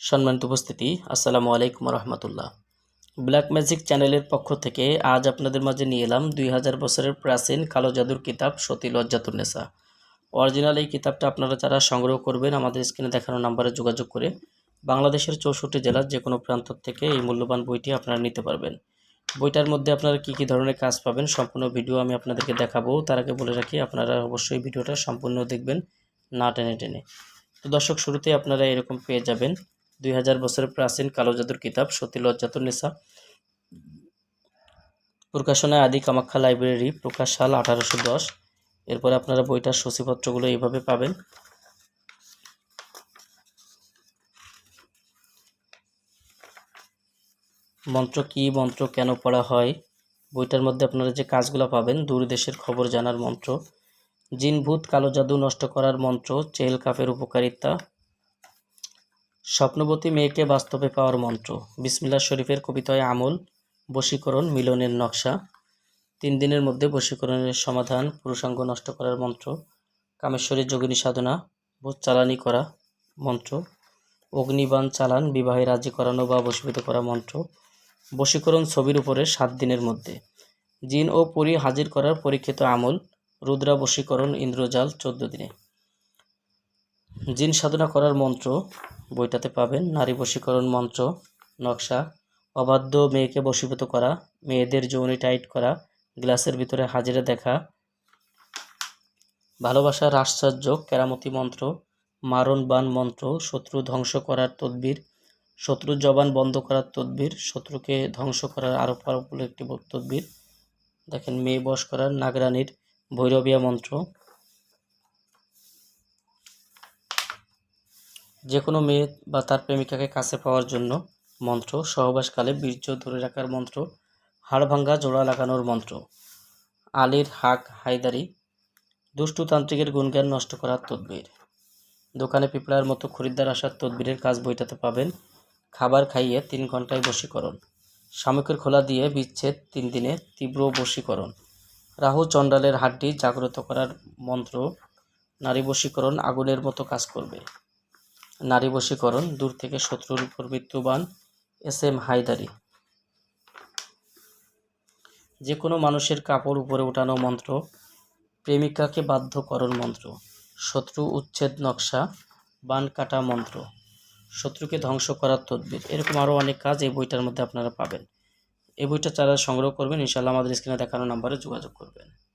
সম্মানিত উপস্থিতি, আসসালামু আলাইকুম রহমতুল্লাহ ব্ল্যাক ম্যাজিক চ্যানেলের পক্ষ থেকে আজ আপনাদের মাঝে নিয়ে এলাম দুই হাজার বছরের প্রাচীন কালো জাদুর কিতাব সতী লজ্জাতুন্নেসা অরিজিনাল এই কিতাবটা আপনারা যারা সংগ্রহ করবেন, আমাদের স্ক্রিনে দেখানো নাম্বারে যোগাযোগ করে বাংলাদেশের চৌষট্টি জেলার যে কোনো প্রান্ত থেকে এই মূল্যবান বইটি আপনারা নিতে পারবেন। বইটার মধ্যে আপনারা কী কী ধরনের কাজ পাবেন সম্পূর্ণ ভিডিও আমি আপনাদেরকে দেখাবো। তার আগে বলে রাখি, আপনারা অবশ্যই ভিডিওটা সম্পূর্ণ দেখবেন না টেনে টেনে। তো দর্শক, শুরুতেই আপনারা এরকম পেয়ে যাবেন। দুই হাজার বছরের প্রাচীন কালো জাদুর কিতাব সতী লজ্জাতুন্নেসা প্রকাশনায় আদি কামাখ্যা লাইব্রেরি প্রকাশ সাল আঠারোশো দশ। এরপরে আপনারা বইটার সূচিপত্রগুলো এইভাবে পাবেন। মন্ত্র কি, মন্ত্র কেন পড়া হয়? বইটার মধ্যে আপনারা যে কাজগুলো পাবেন দূর দেশের খবর জানার মন্ত্র। জিনভূত কালো জাদু নষ্ট করার মন্ত্র, চেল কাফের উপকারিতা। স্বপ্নবতী মেয়েকে বাস্তবে পাওয়ার মন্ত্র। বিসমিল্লা শরীফের কবিতায় আমল, বশীকরণ, মিলনের নকশা। তিন দিনের মধ্যে বশীকরণের সমাধান, পুরুষাঙ্গ নষ্ট করার মন্ত্র। কামেশ্বরী যোগিনী সাধনা ভূত চালানি করা মন্ত্র। অগ্নিবাণ চালান, বিবাহে রাজি করানো বা বশীভূত করা মন্ত্র। বশীকরণ ছবির উপরে সাত দিনের মধ্যে। জিন ও পরি হাজির করার পরীক্ষিত আমল রুদ্রা বশীকরণ ইন্দ্রজাল চোদ্দ দিনে। জিন সাধনা করার মন্ত্র বইটাতে পাবেন নারী বশীকরণ মন্ত্র, নকশা, অবাধ্য মেয়েকে বশীভূত করা, মেয়েদের যৌনি টাইট করা, গ্লাসের ভিতরে হাজিরা দেখা ভালোবাসার আশ্চর্য কেরামতি মন্ত্র, মারণ বান মন্ত্র, শত্রু ধ্বংস করার তদবির শত্রুর জবান বন্ধ করার তদবির, শত্রুকে ধ্বংস করার আরও পাওয়ারফুল একটি তদবির, দেখেন মেয়ে বশ করার নাগরানির ভৈরবিয়া মন্ত্র। যে কোনো মেয়ে বা তার প্রেমিকাকে কাছে পাওয়ার জন্য মন্ত্র, সহবাসকালে বীর্য ধরে রাখার মন্ত্র, হাড় ভাঙ্গা, জোড়া লাগানোর মন্ত্র। আলীর হাক হায়দারি, দুষ্টু তান্ত্রিকের গুণজ্ঞান নষ্ট করার তদবির। দোকানে পিঁপড়ার মতো খরিদ্দার আসার তদবিরের কাজ বইটাতে পাবেন, খাবার খাইয়ে তিন ঘন্টায় বশীকরণ। শামুকের খোলা দিয়ে বিচ্ছেদ তিন দিনে তীব্র বশীকরণ। রাহু চণ্ডালের হাড্ডি জাগ্রত করার মন্ত্র, নারী বশীকরণ আগুনের মতো কাজ করবে। নারী বশীকরণ, দূর থেকে শত্রুর উপর মৃত্যুবান এস এম হায়দারি। যে কোনো মানুষের কাপড় উপরে ওঠানো মন্ত্র, প্রেমিকাকে বাধ্যকরণ মন্ত্র, শত্রু উচ্ছেদ নকশা, বান কাটা মন্ত্র, শত্রুকে ধ্বংস করার তদবির, এরকম আরও অনেক কাজ এই বইটার মধ্যে আপনারা পাবেন। এই বইটা যারা সংগ্রহ করবেন ইনশাল্লাহ আমাদের স্ক্রিনে দেখানো নাম্বারে যোগাযোগ করবেন।